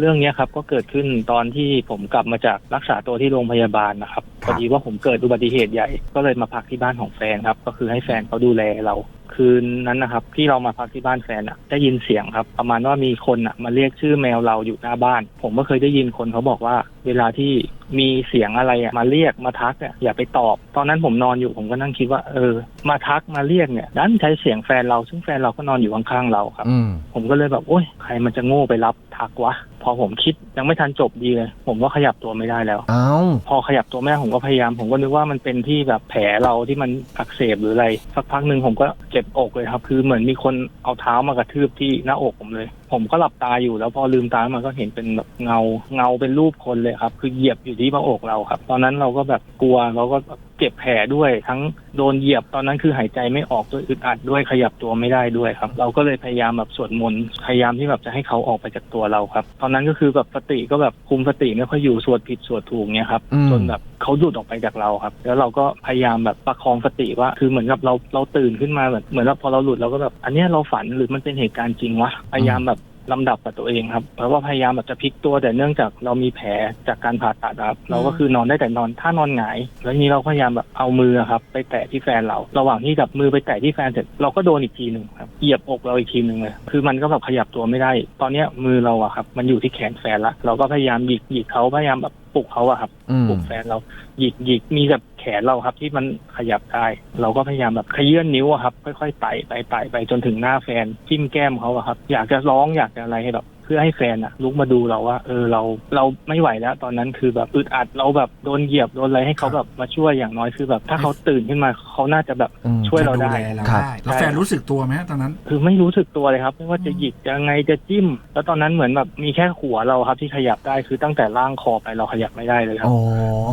เรื่องเนี้ยครับก็เกิดขึ้นตอนที่ผมกลับมาจากรักษาตัวที่โรงพยาบาลนะครับพอดีว่าผมเกิดอุบัติเหตุใหญ่ก็เลยมาพักที่บ้านของแฟนครับ ก็คือให้แฟนเขาดูแลเรา คืนนั้นนะครับ ที่เรามาพักที่บ้านแฟนอะได้ยินเสียงครับ ประมาณว่ามีคนอะมาเรียกชื่อแมวเราอยู่หน้าบ้าน ผมก็เคยได้ยินคนเขาบอกว่า เวลาที่มีเสียงอะไรอะมาเรียกมาทักอะอย่าไปตอบ ตอนนั้นผมนอนอยู่ผมก็นั่งคิดว่าเออ มาทักมาเรียกเนี่ยดันใช้เสียงแฟนเราซึ่งแฟนเราก็นอนอยู่ข้างๆเราครับ อืมผมก็เลยแบบโอ๊ยใครมันจะโง่ไปรับทักวะพอผมคิดยังไม่ทันจบดีเลยผมก็ขยับตัวไม่ได้แล้ว เอ้าพอขยับตัวไม่ได้ผมก็พยายาม ผมก็นึกว่ามันเป็นที่แบบแผลเราที่มันอักเสบหรืออะไร สักพักหนึ่งผมก็เจ็บอกเลยครับ คือเหมือนมีคนเอาเท้ามากระทืบที่หน้าอกผมเลย ผมก็หลับตาอยู่แล้วพอลืมตามาก็เห็นเป็นแบบเงาเงาเป็นรูปคนเลยครับ คือเหยียบอยู่ที่หน้าอกเราครับ ตอนนั้นเราก็แบบกลัวเราก็เจ็บแผลด้วย ทั้งโดนเหยียบตอนนั้นคือหายใจไม่ออกด้วยอึดอัดด้วยขยับตัวไม่ได้ด้วยครับ เราก็เลยพยายามแบบสวดมนต์พยายามที่แบบจะให้เขาออกไปจากตัวเราครับ ตอนนั้นก็คือแบบสติก็แบบคุมสติไม่ค่อยอยู่สวดผิดสวดถูกเนี่ยครับอืมจนแบบ เขาหลุดออกไปจากเราครับ แล้วเราก็พยายามแบบประคองสติว่า คือเหมือนกับเราเราตื่นขึ้นมาแบบเหมือนว่าพอเราหลุดเราก็แบบอันเนี้ยเราฝันหรือมันเป็นเหตุการณ์จริงวะพยายามแบบลำดับกับตัวเองครับเพราะว่าพยายามแบบจะพลิกตัวแต่เนื่องจากเรามีแผลจากการผ่าตัดครับ เราก็คือนอนได้แต่นอนถ้านอนหงาย แล้วทีนี้เราพยายามแบบเอามือครับ ไปแตะที่แฟนเรา ระหว่างที่กับมือไปแตะที่แฟนเสร็จเราก็โดนอีกทีหนึ่งครับเหยียบอกเราอีกทีหนึ่งเลยคือมันก็แบบขยับตัวไม่ได้ ตอนเนี้ยมือเราอะครับ มันอยู่ที่แขนแฟนละเราก็พยายามหยิกหยิกเขาพยายามแบบ ปลุกเขาอะครับอืม ปลุกแฟนเราหยิกหยิกมีแบบแขนเราครับ ที่มันขยับได้เราก็พยายามแบบขยื่นนิ้วอะครับ ค่อยๆไต่ไปไต่ไปจนถึงหน้าแฟนจิ้มแก้มเขาอะครับ อยากจะร้องอยากจะอะไรให้แบบ เพื่อให้แฟนอะลุกมาดูเราว่า เออเราเราไม่ไหวแล้ว ตอนนั้นคือแบบอึดอัดเราแบบโดนเหยียบโดนอะไรให้เขาแบบมาช่วยอย่างน้อยคือแบบ ถ้าเขาตื่นขึ้นมาเขาน่าจะแบบอืมช่วยเราได้ จะแลเราครับ ได้แล้วแฟนรู้สึกตัวไหมฮะตอนนั้น คือไม่รู้สึกตัวเลยครับ ไม่ว่าจะหยิกจะไงจะจิ้ม แล้วตอนนั้นเหมือนแบบมีแค่หัวเราครับที่ขยับได้คือตั้งแต่ล่างคอไปเราขยับไม่ได้เลยครับ โอ้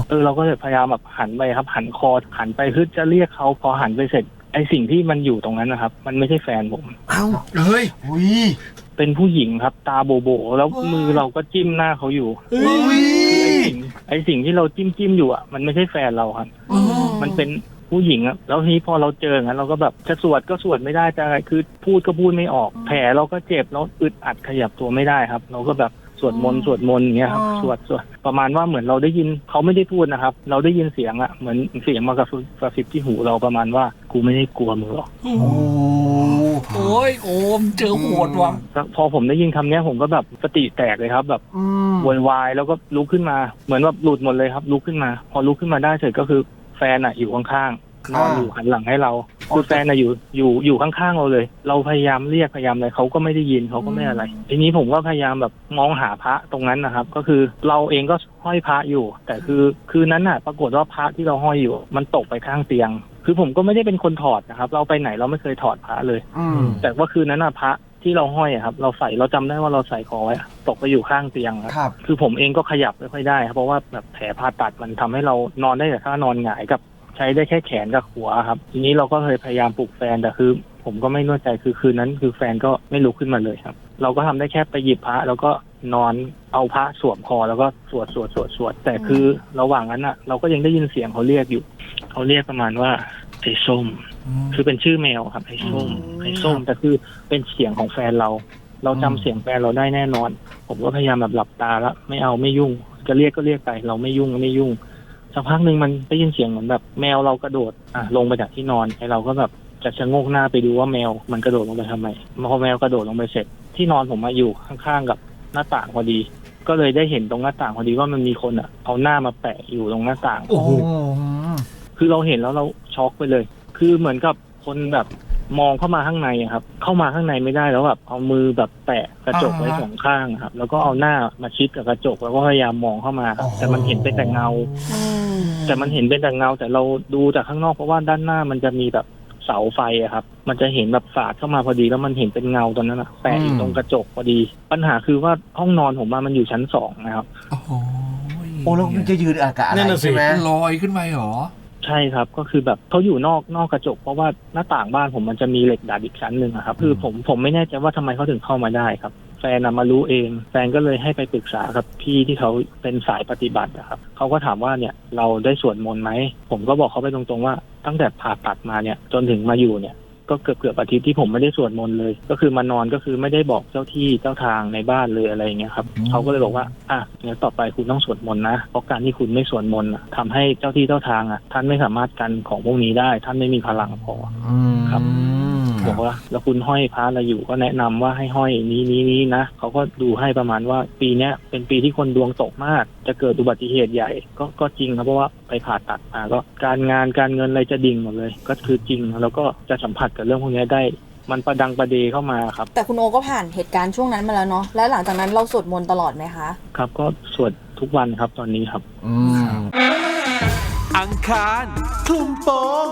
เออเราก็เลยพยายามแบบหันไปครับ หันคอหันไปเพื่อจะเรียกเขาพอหันไปเสร็จไอสิ่งที่มันอยู่ตรงนั้นนะครับ มันไม่ใช่แฟนผม เอ้าเฮ้ย อุ้ย เป็นผู้หญิงครับ ตาโบโบแล้วมือเราก็จิ้มหน้าเขาอยู่อุ้ยไอสิ่งไอสิ่งที่เราจิ้มจิ้มอยู่อะมันไม่ใช่แฟนเราครับ อ๋อ มันเป็นผู้หญิงอะแล้วทีนี้พอเราเจออย่างนั้นเราก็แบบจะสวดก็สวดไม่ได้จะอะไรคือพูดก็พูดไม่ออก แผลเราก็เจ็บแล้วอึดอัดขยับตัวไม่ได้ครับ เราก็แบบ สวดมนต์สวดมนต์อย่างเงี้ยครับอ๋อ สวดสวดประมาณว่าเหมือนเราได้ยินเขาไม่ได้พูดนะครับ เราได้ยินเสียงอะเหมือนเสียงมากระซิบกระซิบที่หูเราประมาณว่ากูไม่ได้กลัวมึงหรอกโอ้โอ้โอ้ยโอมเจอโหดว่ะแล้วพอผมได้ยินคำเนี้ยผมก็แบบสติแตกเลยครับ แบบอืมโวยวายแล้วก็ลุกขึ้นมาเหมือนแบบหลุดหมดเลยครับลุกขึ้นมา พอลุกขึ้นมาได้เสร็จก็คือแฟนอะอยู่ข้างๆ นอนอยู่หันหลังให้เราคือแฟนอะอยู่อยู่อยู่ข้างๆเราเลย เราพยายามเรียกพยายามอะไรเขาก็ไม่ได้ยินเขาก็ไม่อะไร ทีนี้ผมก็พยายามแบบมองหาพระตรงนั้นนะครับ ก็คือเราเองก็ห้อยพระอยู่ แต่คือคืนนั้นน่ะ ปรากฏว่าพระที่เราห้อยอยู่ มันตกไปข้างเตียง คือผมก็ไม่ได้เป็นคนถอดนะครับ เราไปไหนเราไม่เคยถอดพระเลยอืมแต่ว่าคืนนั้นน่ะพระที่เราห้อยอะครับ เราใส่เราจำได้ว่าเราใส่คอไว้อะตกไปอยู่ข้างเตียงครับครับ คือผมเองก็ขยับไม่ค่อยได้ครับเพราะว่าแบบแผลผ่าตัดมันทำให้เรานอนได้แต่ถ้านอนหงายกับ ใช้ได้แค่แขนกับหัวครับ ทีนี้เราก็เคยพยายามปลุกแฟนแต่คือ ผมก็ไม่แน่ใจคือคืนนั้น คือแฟนก็ไม่ลุกขึ้นมาเลยครับ เราก็ทำได้แค่ไปหยิบพระ แล้วก็นอนเอาพระสวมคอแล้วก็สวดสวดสวดสวด แต่คือระหว่างนั้นอะ เราก็ยังได้ยินเสียงเขาเรียกอยู่เขาเรียกประมาณว่าไอ้ส้ม คือเป็นชื่อแมวครับไอ้ส้มอืมไอ้ส้มแต่คือเป็นเสียงของแฟนเรา เราจำอืมเสียงแฟนเราได้แน่นอน ผมก็พยายามแบบหลับตาแล้วไม่เอาไม่ยุ่ง จะเรียกก็เรียกไป เราไม่ยุ่งไม่ยุ่ง สักพักหนึ่งมันได้ยินเสียงเหมือนแบบแมวเรากระโดดอะลงไปจากที่นอนไอ้เราก็แบบจะชะโงกหน้าไปดูว่าแมวมันกระโดดลงไปทำไมพอแมวกระโดดลงไปเสร็จ ที่นอนผมมาอยู่ข้างๆกับหน้าต่างพอดี ก็เลยได้เห็นตรงหน้าต่างพอดีว่ามันมีคนอะเอาหน้ามาแปะอยู่ตรงหน้าต่างโอ้โหคือเราเห็นแล้วเราช็อกไปเลย คือเหมือนกับคนแบบ มองเข้ามาข้างในอะครับ เข้ามาข้างในไม่ได้แล้วแบบเอามือแบบแปะกระจกไว้อ่าฮะสองข้างครับ แล้วก็เอาหน้ามาชิดกับกระจกแล้วก็พยายามมองเข้ามาครับแต่มันเห็นเป็นแต่เงา อืมแต่มันเห็นเป็นแต่เงา แต่เราดูจากข้างนอกเพราะว่าด้านหน้ามันจะมีแบบเสาไฟอะครับ มันจะเห็นแบบสาดเข้ามาพอดี แล้วมันเห็นเป็นเงาตอนนั้นอะแปะอยู่ตรงกระจกพอดี ปัญหาคือว่าห้องนอนผมมามันอยู่ชั้นสองนะครับ โอ้โหโอ้แล้วมันจะยืนอากาศอะไรนั่นน่ะสิ ใช่ไหมลอยขึ้นไปเหรอ ใช่ครับ ก็คือแบบเขาอยู่นอกนอกกระจก เพราะว่าหน้าต่างบ้านผมมันจะมีเหล็กดัดอีกชั้นหนึ่งอะครับ คือผมผมไม่แน่ใจว่าทำไมเขาถึงเข้ามาได้ครับ แฟนนะมารู้เอง แฟนก็เลยให้ไปปรึกษากับพี่ที่เขาเป็นสายปฏิบัติอะครับเขาก็ถามว่าเนี่ยเราได้สวดมนต์ไหมผมก็บอกเขาไปตรงๆว่าตั้งแต่ผ่าตัดมาเนี่ยจนถึงมาอยู่เนี่ย ก็เกือบเกือบอาทิตย์ที่ผมไม่ได้สวดมนต์เลย ก็คือมานอนก็คือไม่ได้บอกเจ้าที่เจ้าทางในบ้านเลยอะไรอย่างเงี้ยครับอืมเขาก็เลยบอกว่าอะเดี๋ยวต่อไปคุณต้องสวดมนต์นะเพราะการที่คุณไม่สวดมนต์อะทำให้เจ้าที่เจ้าทางอะ ท่านไม่สามารถกันของพวกนี้ได้ ท่านไม่มีพลังพออืมครับครั บบอกว่าแล้วคุณห้อยพระอะไรอยู่ก็แนะนำว่าให้ห้อยนี้นี้นี้นะเขาก็ดูให้ประมาณว่าปีเนี้ยเป็นปีที่คนดวงตกมาก จะเกิดอุบัติเหตุใหญ่ ก็ก็จริงครับเพราะว่าไปผ่าตัดมาก็การงานการเงินอะไรจะดิ่งหมดเลย ก็คือจริงแล้วก็จะสัมผัสกับเรื่องพวกนี้ได้มันประดังประเดเข้ามาครับ แต่คุณโอก็ผ่านเหตุการณ์ช่วงนั้นมาแล้วเนาะแล้วหลังจากนั้นเราสวดมนต์ตลอดไหมคะ ครับก็สวดทุกวันครับตอนนี้ครับอืมอังคารคลุมโปง